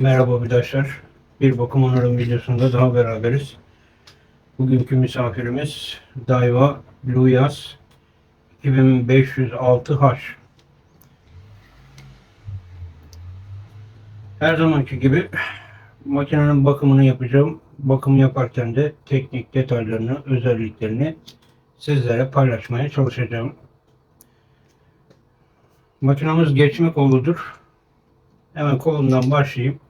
Merhaba arkadaşlar. Bir bakım onarım videosunda daha beraberiz. Bugünkü misafirimiz Daiwa Luyas 2506H. Her zamanki gibi makinenin bakımını yapacağım. Bakım yaparken de teknik detaylarını, özelliklerini sizlere paylaşmaya çalışacağım. Makinamız geçme koludur. Hemen kolundan başlayayım.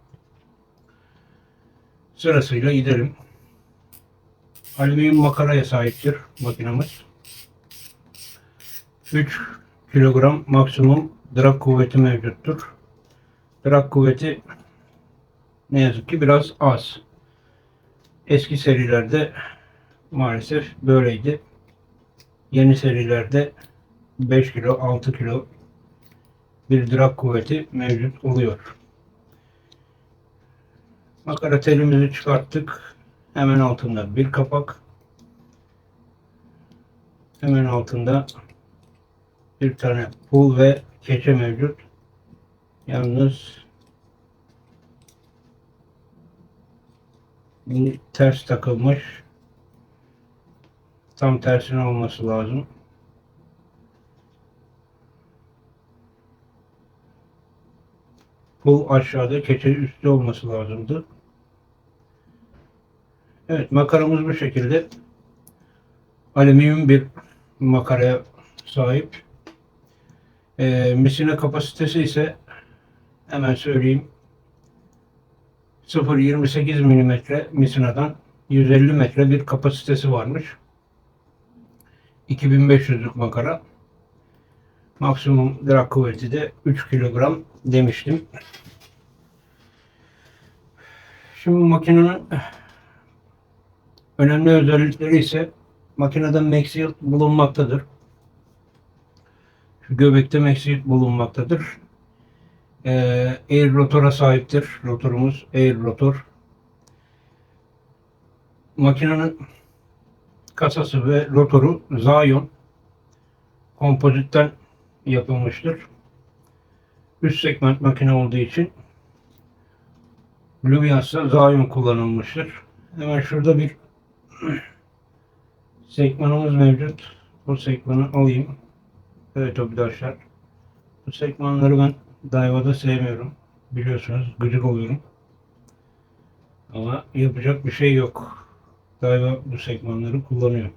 Sırasıyla gidelim. Alüminyum makaraya sahiptir makinamız. 3 kilogram maksimum drag kuvveti mevcuttur. Drag kuvveti ne yazık ki biraz az. Eski serilerde maalesef böyleydi. Yeni serilerde 5 kilo 6 kilo bir drag kuvveti mevcut oluyor. Makara telimizi çıkarttık. Hemen altında bir kapak. Hemen altında bir tane pul ve keçe mevcut. Yalnız ters takılmış. Tam tersine olması lazım. Pul aşağıda, keçe üstte olması lazımdı. Evet, makaramız bu şekilde. Alüminyum bir makaraya sahip. Ee, misine kapasitesi ise hemen söyleyeyim 0.28 mm misinadan 150 metre bir kapasitesi varmış. 2500'lük makara. Maksimum drag kuvveti de 3 kilogram demiştim. Şimdi makinenin önemli özellikleri ise makinede MagSeal bulunmaktadır. Şu göbekte MagSeal bulunmaktadır. Ee, air rotora sahiptir. Rotorumuz air rotor. Makinenin kasası ve rotoru Zion kompozitten yapılmıştır. Üst segment makine olduğu için Lumias'ta Zion kullanılmıştır. Hemen şurada bir sekmanımız mevcut. Bu sekmanı alayım. Evet arkadaşlar. Bu sekmanları ben Daiwa'da sevmiyorum. Biliyorsunuz gıcık oluyorum. Ama yapacak bir şey yok. Daiwa bu sekmanları kullanıyor.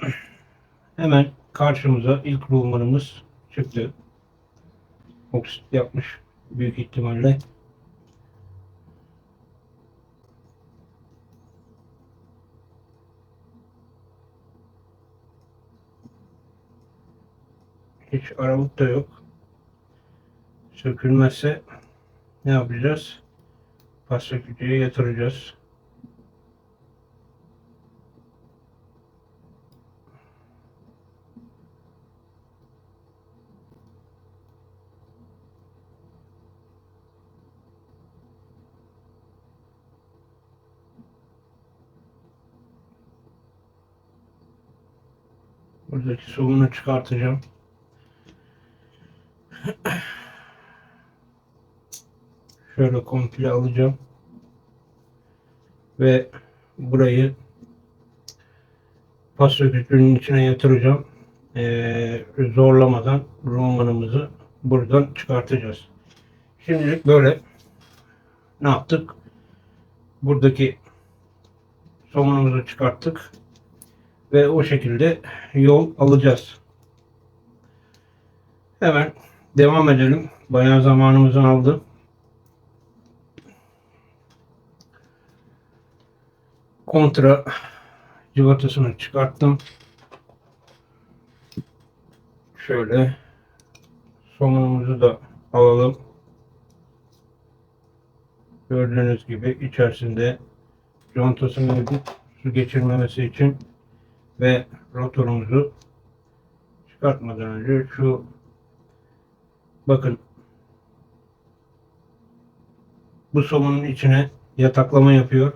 Hemen karşımıza ilk rulmanımız çıktı. Oksit yapmış büyük ihtimalle. Hiç aralık da yok. Sökülmezse ne yapacağız? Pas sökücüye yatıracağız. Buradaki soğunu çıkartacağım. Şöyle komple alacağım. Ve burayı pas sökücünün içine yatıracağım. Ee, zorlamadan romanımızı buradan çıkartacağız. Şimdilik böyle ne yaptık? Buradaki somunumuzu çıkarttık ve o şekilde yol alacağız. Hemen devam edelim. Bayağı zamanımızı aldı. Kontra cıvatasını çıkarttım. Şöyle somunumuzu da alalım. Gördüğünüz gibi içerisinde contası mevcut su geçirmemesi için ve rotorumuzu çıkartmadan önce şu bakın bu somunun içine yataklama yapıyor.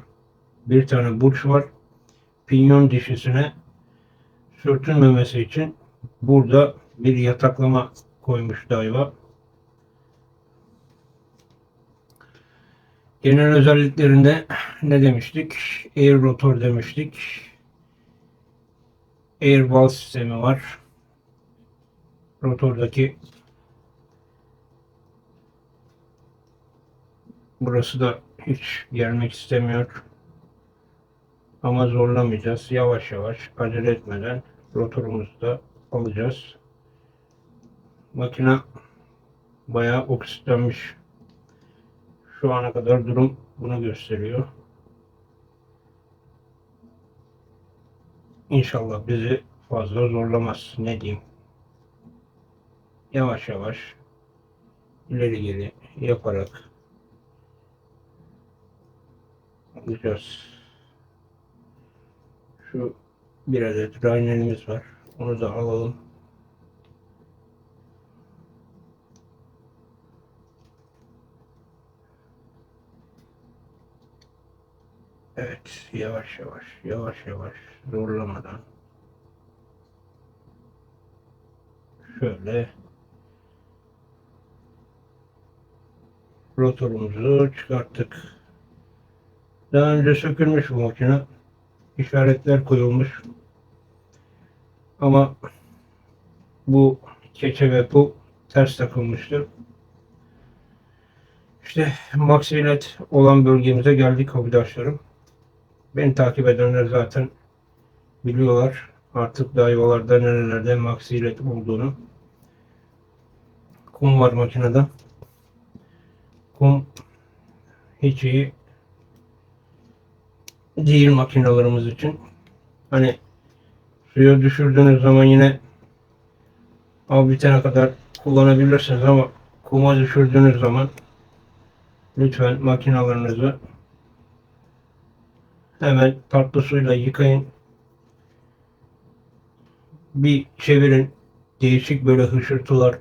Bir tane burç var. Pinyon dişisine sürtünmemesi için burada bir yataklama koymuş Daiwa. Genel özelliklerinde ne demiştik? Air rotor demiştik. Air valve sistemi var. Rotordaki burası da hiç gelmek istemiyor. Ama zorlamayacağız. Yavaş yavaş acele etmeden rotorumuzu da alacağız. Makine bayağı oksitlenmiş. Şu ana kadar durum bunu gösteriyor. İnşallah bizi fazla zorlamaz. Ne diyeyim. Yavaş yavaş ileri geri yaparak alacağız. Şu bir adet raynelimiz var. Onu da alalım. Evet, yavaş yavaş, yavaş yavaş, zorlamadan. Şöyle rotorumuzu çıkarttık. Daha önce sökülmüş bu makine. İşaretler koyulmuş. Ama bu keçe ve bu ters takılmıştır. İşte maksilet olan bölgemize geldik arkadaşlarım. Beni takip edenler zaten biliyorlar artık dayvalarda nerelerde maksilet olduğunu. Kum var makinede. Kum hiç iyi değil makinalarımız için. Hani suya düşürdüğünüz zaman yine av bitene kadar kullanabilirsiniz ama kuma düşürdüğünüz zaman lütfen makinalarınızı hemen tatlı suyla yıkayın. Bir çevirin. Değişik böyle hışırtılar,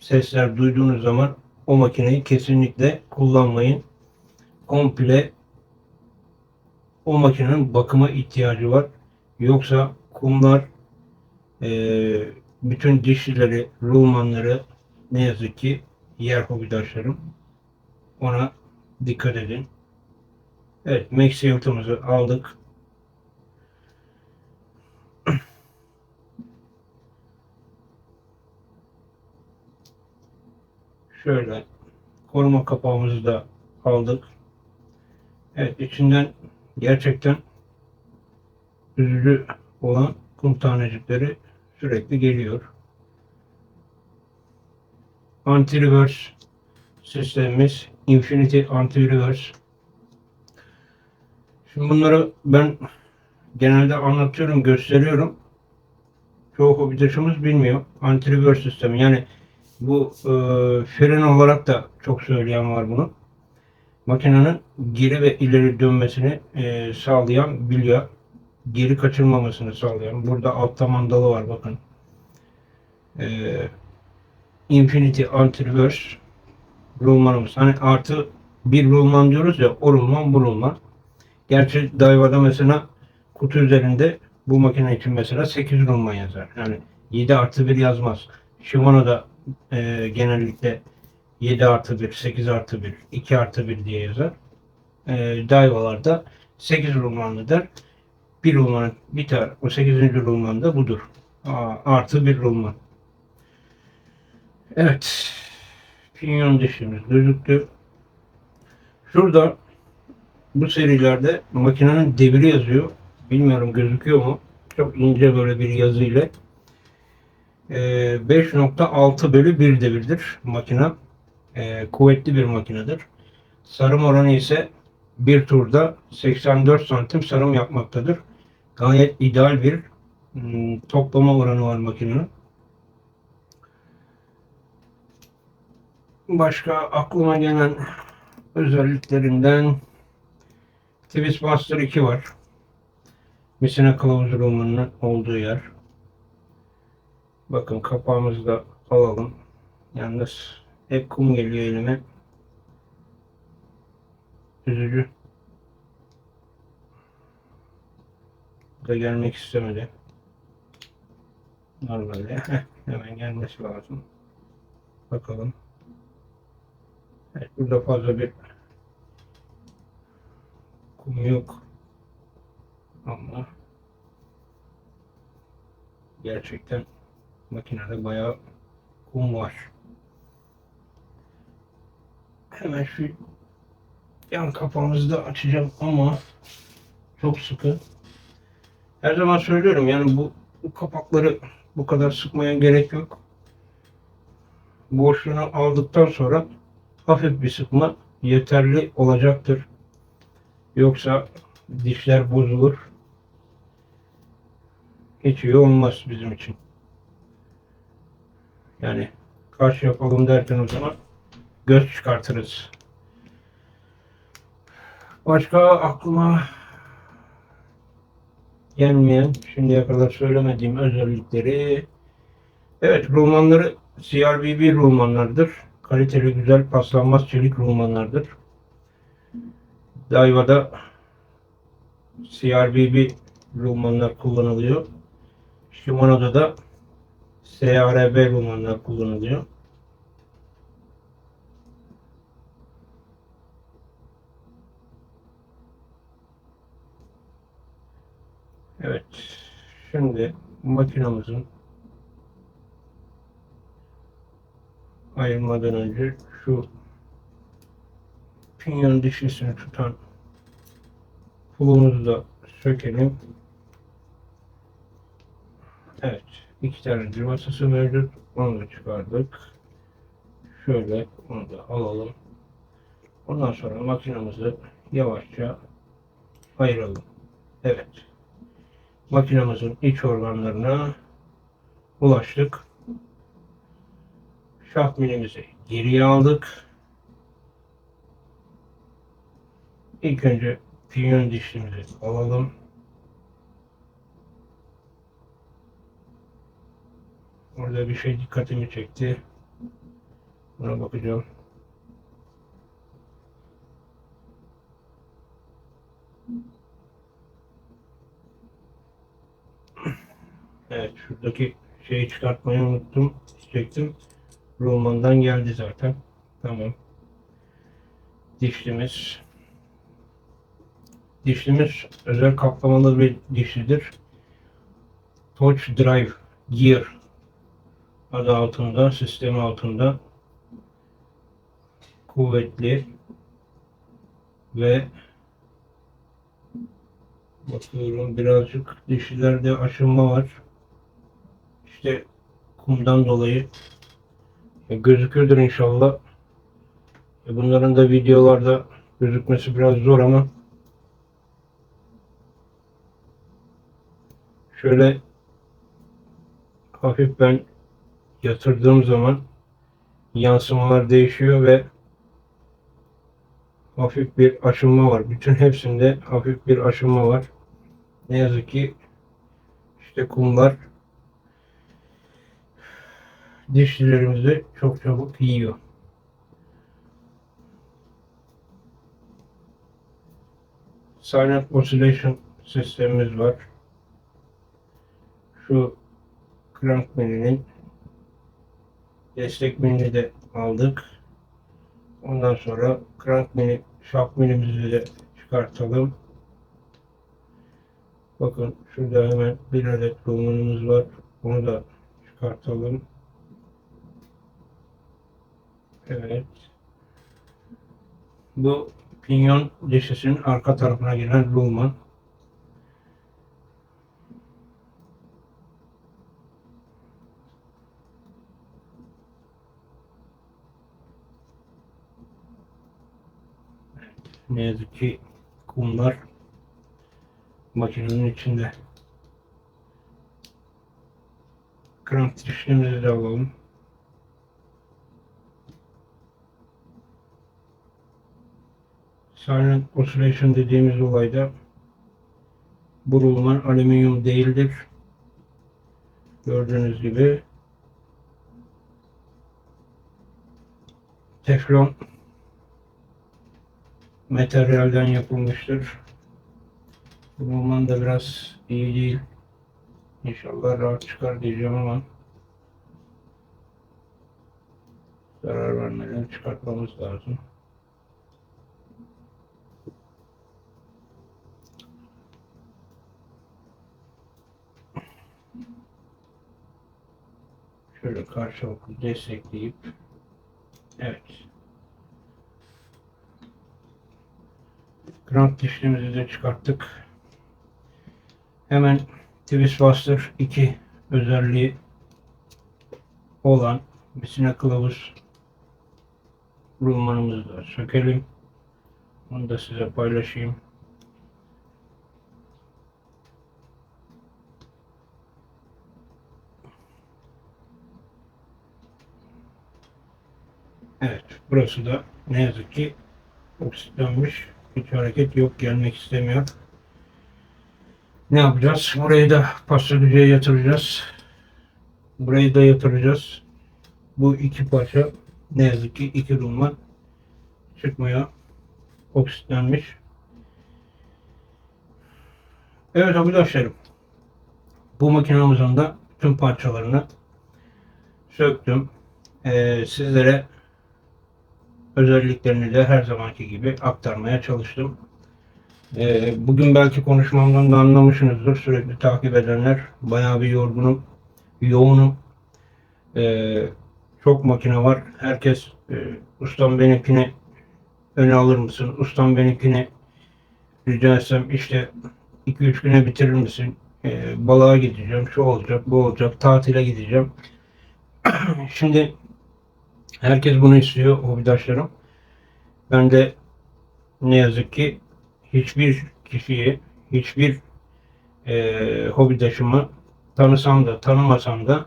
sesler duyduğunuz zaman o makineyi kesinlikle kullanmayın. Komple o makinenin bakıma ihtiyacı var. Yoksa kumlar eee, bütün dişlileri, rulmanları ne yazık ki yer hobidaşlarım. Ona dikkat edin. Evet, Maxi yıltımızı aldık. Şöyle koruma kapağımızı da aldık. Evet, içinden gerçekten üzücü olan kum tanecikleri sürekli geliyor. Anti-reverse sistemimiz Infinity Anti-reverse. Şimdi bunları ben genelde anlatıyorum, gösteriyorum. Çoğu hobidaşımız bilmiyor. Anti-reverse sistemi yani bu e, fren olarak da çok söyleyen var bunu. Makinenin geri ve ileri dönmesini e, sağlayan bilya, geri kaçırmamasını sağlayan. Burada altta mandalı var bakın. E, Infinity Anti-Reverse rulmanımız. Hani artı bir rulman diyoruz ya o rulman bu rulman. Gerçi Daiwa'da mesela kutu üzerinde bu makine için mesela 8 rulman yazar. Yani 7 artı 1 yazmaz. Shimano'da e, genellikle 7 artı 1, 8 artı 1, 2 artı 1 diye yazar. E, Daiwa'larda 8 rulmanlıdır. Bir rulmanı biter. O 8. rulman da budur. Aa, artı bir rulman. Evet. Pinyon dişimiz gözüktü. Şurada bu serilerde makinenin devri yazıyor. Bilmiyorum gözüküyor mu? Çok ince böyle bir yazı ile. Ee, 5.6 bölü 1 devirdir makine. Ee, kuvvetli bir makinedir. Sarım oranı ise bir turda 84 santim sarım yapmaktadır. Gayet ideal bir hmm, toplama oranı var makinenin. Başka aklıma gelen özelliklerinden Twist Master 2 var. Misina kılavuz romanının olduğu yer. Bakın kapağımızı da alalım. Yalnız hep kum geliyor elime. Üzücü. Da gelmek istemedi. Normalde heh, hemen gelmesi lazım. Bakalım. Evet, burada fazla bir kum yok. Ama gerçekten makinede bayağı kum var. Hemen şu yan kapağımızı da açacağım ama çok sıkı. Her zaman söylüyorum yani bu, bu kapakları bu kadar sıkmaya gerek yok. Boşluğunu aldıktan sonra hafif bir sıkma yeterli olacaktır. Yoksa dişler bozulur. Hiç iyi olmaz bizim için. Yani kaç yapalım derken o zaman göz çıkartırız. Başka aklıma gelmeyen, şimdiye kadar söylemediğim özellikleri Evet, rulmanları CRBB rulmanlardır. Kaliteli, güzel, paslanmaz çelik rulmanlardır. Daiwa'da CRBB rulmanlar kullanılıyor. Shimano'da da SRB rulmanlar kullanılıyor. Evet. Şimdi makinamızın ayırmadan önce şu pinyon dişlisini tutan pulumuzu da sökelim. Evet. iki tane cıvasısı mevcut. Onu da çıkardık. Şöyle onu da alalım. Ondan sonra makinamızı yavaşça ayıralım. Evet. Makinamızın iç organlarına ulaştık. Şaft milimizi geriye aldık. İlk önce pinyon dişlimizi alalım. Orada bir şey dikkatimi çekti. Buna bakacağım. Evet şuradaki şeyi çıkartmayı unuttum. Çektim. Roman'dan geldi zaten. Tamam. Dişlimiz. Dişlimiz özel kaplamalı bir dişlidir. Touch Drive Gear adı altında, sistemi altında kuvvetli ve bakıyorum birazcık dişlilerde aşınma var. İşte kumdan dolayı gözükürdür inşallah. Bunların da videolarda gözükmesi biraz zor ama şöyle hafif ben yatırdığım zaman yansımalar değişiyor ve hafif bir aşınma var. Bütün hepsinde hafif bir aşınma var. Ne yazık ki işte kumlar dişlilerimizi çok çabuk yiyor. Silent Oscillation sistemimiz var. Şu crank menünün destek menüyü de aldık. Ondan sonra crank menü, şap menümüzü de çıkartalım. Bakın şurada hemen bir adet bulunumuz var. Onu da çıkartalım. Evet. Bu pinyon dişisinin arka tarafına gelen rulman. Ne yazık ki kumlar makinenin içinde. Krank dişimizi de alalım. Silent Oscillation dediğimiz olayda bu rulman alüminyum değildir. Gördüğünüz gibi teflon materyalden yapılmıştır. Bulman da biraz iyi değil. İnşallah rahat çıkar diyeceğim ama zarar vermeden çıkartmamız lazım. Şöyle karşılıklı destekleyip evet Grant dişlimizi de çıkarttık. Hemen Twistbuster 2 özelliği olan misine kılavuz rulmanımızı da sökelim. Onu da size paylaşayım. Evet, burası da ne yazık ki oksitlenmiş. Hiç hareket yok, gelmek istemiyor. Ne yapacağız? Burayı da pastörlüğe yatıracağız. Burayı da yatıracağız. Bu iki parça ne yazık ki iki rulman çıkmıyor. Oksitlenmiş. Evet arkadaşlarım. Bu makinamızın da tüm parçalarını söktüm. Ee, sizlere özelliklerini de her zamanki gibi aktarmaya çalıştım. Ee, bugün belki konuşmamdan da anlamışsınızdır. Sürekli takip edenler. Bayağı bir yorgunum. Yoğunum. Ee, çok makine var. Herkes e, ustam benimkini öne alır mısın? Ustam benimkini rica etsem işte 2-3 güne bitirir misin? Ee, balığa gideceğim. Şu olacak, bu olacak. Tatile gideceğim. Şimdi herkes bunu istiyor hobidaşlarım. Ben de ne yazık ki hiçbir kişiyi, hiçbir e, hobidaşımı tanısam da tanımasam da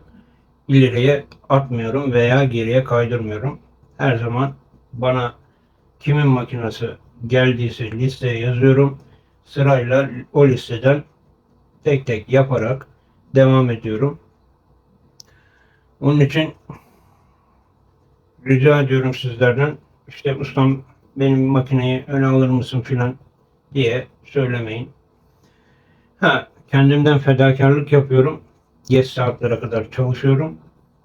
ileriye atmıyorum veya geriye kaydırmıyorum. Her zaman bana kimin makinesi geldiyse listeye yazıyorum. Sırayla o listeden tek tek yaparak devam ediyorum. Onun için rica ediyorum sizlerden işte ustam benim makineyi öne alır mısın filan diye söylemeyin. Ha kendimden fedakarlık yapıyorum. Geç saatlere kadar çalışıyorum.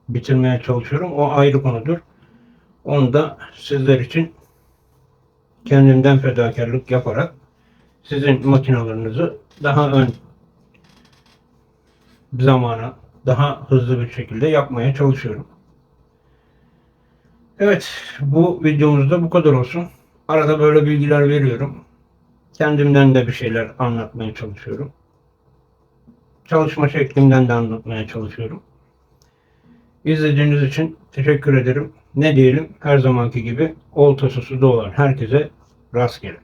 Bitirmeye çalışıyorum. O ayrı konudur. Onu da sizler için kendimden fedakarlık yaparak sizin makinalarınızı daha ön zamana daha hızlı bir şekilde yapmaya çalışıyorum. Evet, bu videomuzda bu kadar olsun. Arada böyle bilgiler veriyorum. Kendimden de bir şeyler anlatmaya çalışıyorum. Çalışma şeklimden de anlatmaya çalışıyorum. İzlediğiniz için teşekkür ederim. Ne diyelim her zamanki gibi oltası suda olan herkese rastgele.